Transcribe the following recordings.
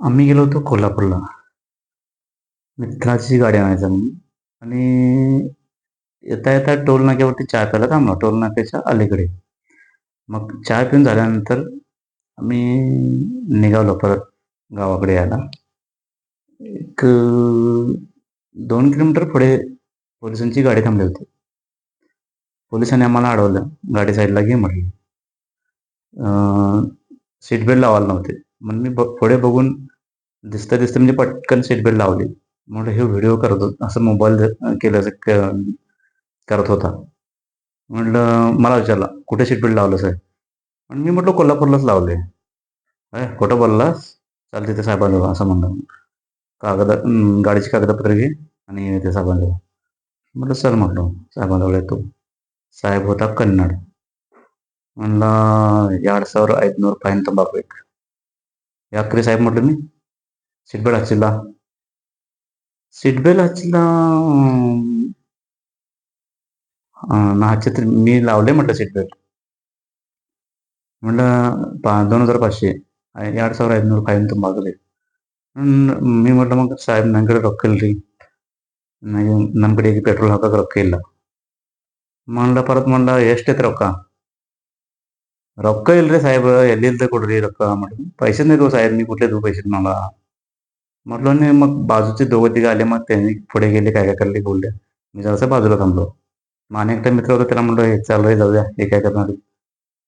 आम्ही गेलो होतो कोल्हापूरला. मित्राची गाडी आणायचं म्हणून आणि येता येता टोल नाक्यावरती चहा प्यायला थांबलो. टोल नाक्याच्या अलीकडे. मग चहा पिऊन झाल्यानंतर आम्ही निघालो परत गावाकडे यायला. एक दोन किलोमीटर पुढे पोलिसांची गाडी थांबली होती. पोलिसांनी आम्हाला अडवलं. गाडी साईडला घे म्हटलं. सीट बेल्ट लावायला नव्हते. म्हणून मी पुढे बघून दिसता दिसतं म्हणजे पटकन सीट बेल्ट लावली. म्हणलं हे व्हिडिओ करत होत असं मोबाईल केलं करत होता. म्हटलं मला विचारला कुठे सीट बेल्ट लावलं साहेब? आणि मी म्हटलं कोल्हापूरलाच लावले. अरे कुठं बोललास? चाल तिथे साहेबांजवळ असं म्हणलं. कागद गाडीची कागदपत्र घे आणि ते साहेबांजवळ. म्हटलं चल म्हटलं साहेबांजवळ येतो. साहेब होता कन्नड. म्हणला या आडसावर ऐदनूर फाईन तंबाखू एक. ಯಾಕ್ರಿ ಸಾಹೇಬ್ म्हटलं मी सीट बेल्ट ಹಚ್ಚಿಲ್ಲ सीट बेल्ट ಹಚ್ಚಿಲ್ಲ ನಾ ಹಚ್ಚಿತ್ರಿ मी लावले म्हटलं सीट बेल्ट म्हटलं पा दोन हजार पाचशे ಎರಡು ಸಾವಿರ ಐದುನೂರು ಫೈನ್ ತುಂಬಾಕಲಿ मी म्हटलं मग साहेब ನನಗಡೆ ರೊಕ್ಕ ಇಲ್ರಿ ನನಗೆ ನಮ್ಮ ಕಡೆ ಈಗ ಪೆಟ್ರೋಲ್ ಹಾಕಕ್ಕೆ ರೊಕ್ಕ ಇಲ್ಲ म्हणलं परत म्हणलं ಎಷ್ಟೈತೆ ರೊಕ್ಕ ರೊಕ್ಕ ಇಲ್ರಿ साहेब ಎಲ್ಲಿಂದ ಕೊಡ್ರಿ ರೊಕ್ಕ म्हटलं पैसे नाही देऊ साहेब मी कुठले देऊ पैसे तुम्हाला म्हटलं नाही मग बाजूचे दोघं तिघे आले मग त्यांनी पुढे गेले काय काय करले बोलले मी जरासं बाजूला थांबलो मग आणि एकटा मित्र होता त्याला म्हणलं हे चाल रे जाऊया हे काय करणार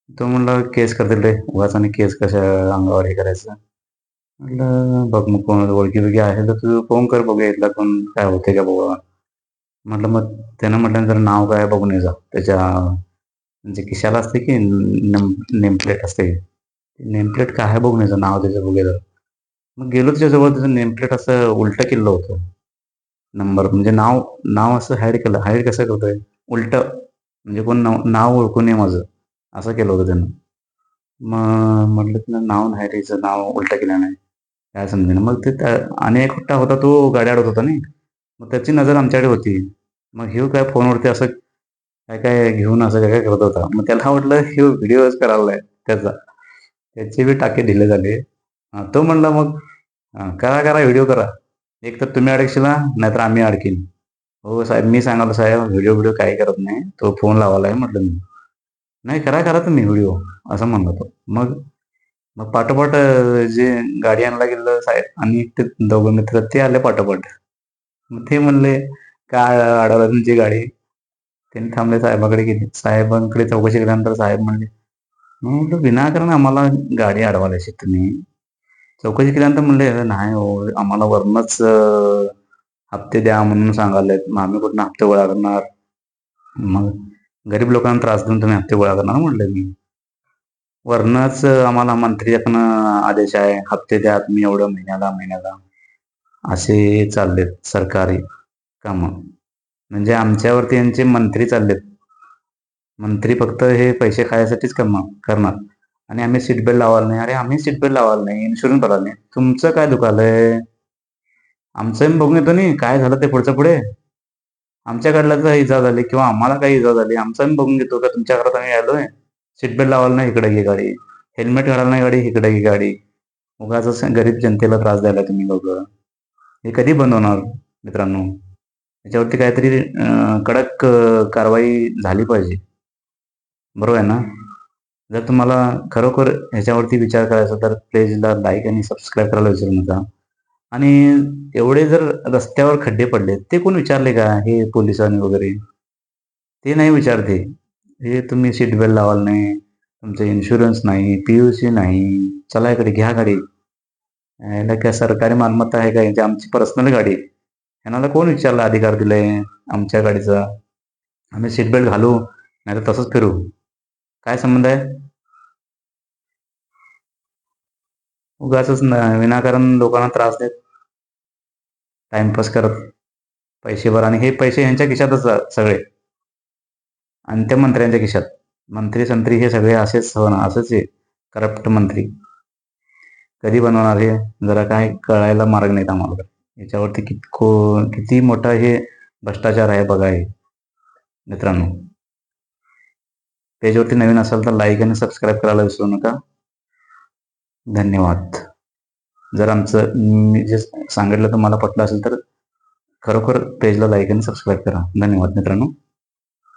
तो म्हणला केस करतील रे उगाच आणि केस कशा अंगावर हे करायचं म्हटलं बघ मग कोण ओळखी बिळखी आहे तर तू फोन कर बघूया इथला कोण काय होते का बघा म्हटलं मग त्यानं म्हटलं जर नाव काय बघून ये जा त्याच्या म्हणजे खिशाला असते की नेम नेमप्लेट असते. नेमप्लेट काय आहे बघून यायचं नाव त्याचं बघितलं मग गेलो त्याच्याजवळ त्याचं नेमप्लेट असं उलटं केलं होतं. नंबर म्हणजे नाव नाव असं हाईड केलं. हाईड कसं करतोय उलटं. म्हणजे कोण नाव नाव ओळखू नये माझं. असं केलं होतं त्यानं. मग म्हटलं तिनं नाव नाही त्याचं नाव उलटं केलं नाही. काय समजेन? मग ते त्या- आणि एक एकटा होता तो गाड्या अडत होता नाही. मग त्याची नजर आमच्याकडे होती. मग हे काय फोनवरती असं काय काय घेऊन असं काय काय करत होता. मग त्याला म्हटलं हे व्हिडिओच करायला त्याचा. त्याचे बी टाके ढिले झाले. तो म्हणला मग करा करा व्हिडिओ करा. एक तर तुम्ही अडकशिला नाहीतर आम्ही अडकीन. हो साहेब मी सांगालो साहेब व्हिडिओ व्हिडिओ काही करत नाही. तो फोन लावायला आहे म्हटलं मी. नाही करा करा तुम्ही व्हिडिओ असं म्हणला तो. मग मग पाठोपाठ जे गाडी आणायला गेलं साहेब आणि ते दोघं मित्र ते आले पाठोपाठ. मग ते म्हणले काय अडवलं तुमची गाडी? त्यांनी थांबले साहेबाकडे गेले. साहेबांकडे चौकशी केल्यानंतर साहेब म्हणले मग म्हटलं विनाकारण आम्हाला गाडी अडवायला अशी तुम्ही. चौकशी केल्यानंतर म्हणले नाही हो आम्हाला वरूनच हप्ते द्या म्हणून सांगायला मग आम्ही कुठनं हप्ते गोळा करणार? मग गरीब लोकांना त्रास देऊन तुम्ही हप्ते गोळा करणार म्हणलं मी. वरनच आम्हाला मंत्र्याकडनं आदेश आहे हप्ते द्या तुम्ही एवढं महिन्याला महिन्याला. असे चाललेत सरकारी कामं. म्हणजे आमच्यावरती यांचे मंत्री चाललेत. मंत्री फक्त हे पैसे खायसाठीच कमा करणार. आणि आम्ही सीट बेल्ट लावायला नाही. अरे आम्ही सीट बेल्ट लावायला नाही. इन्शुरन्स भरायला नाही. तुमचं काय दुखालंय आमचं बघून येतो नाही काय झालं ते पुढचं पुढे? आमच्या जर इजा झाली किंवा आम्हाला काही इजा झाली आमचं आम्ही बघून घेतो का तुमच्या घरात आम्ही आलोय? सीट बेल्ट लावायला नाही इकडे घे गाडी. हेल्मेट घालायला नाही गाडी इकडे घे गाडी. उगाच गरीब जनतेला त्रास द्यायला तुम्ही लोक. हे कधी बंद होणार मित्रांनो? याच्यावरती काहीतरी कडक कारवाई झाली पाहिजे. बरोबर आहे ना? जर तुम्हाला खरोखर ह्याच्यावरती विचार करायचा तर प्लेजला लाईक आणि सबस्क्राईब करायला विसरू नका. आणि एवढे जर रस्त्यावर खड्डे पडले ते कोण विचारले का? हे पोलिसांनी वगैरे? ते नाही विचारते. हे तुम्ही सीट बेल्ट लावाल नाही तुमचं इन्शुरन्स नाही पी यू सी नाही. चला इकडे घ्या गाडी. याला काय सरकारी मालमत्ता आहे का? आमची पर्सनल गाडी. आहे. यांना कोण विचारला अधिकार दिलाय आमच्या गाडीचा. आम्ही सीट बेल्ट घालू नाही तर तसंच फिरू. काय संबंध आहे? उगाच विनाकारण लोकांना त्रास देत. टाइमपास करत. पैसे भर आणि हे पैसे ह्यांच्या खिशातच सगळे. आणि त्या मंत्र्यांच्या खिशात. मंत्री संत्री हे सगळे असेच हो सण असेच आहे करप्ट मंत्री. कधी बनवणार हे? जरा काय कळायला मार्ग नाहीत आम्हाला. याच्यावरती कितको किती मोठा हे भ्रष्टाचार आहे बघा हे. मित्रांनो. पेजवरती नवीन असाल तर लाईक आणि सबस्क्राईब करायला विसरू नका. धन्यवाद. जर आमचं मी जे सांगितलं तुम्हाला पटलं असेल तर खरोखर पेजला लाईक आणि सबस्क्राईब करा. धन्यवाद मित्रांनो.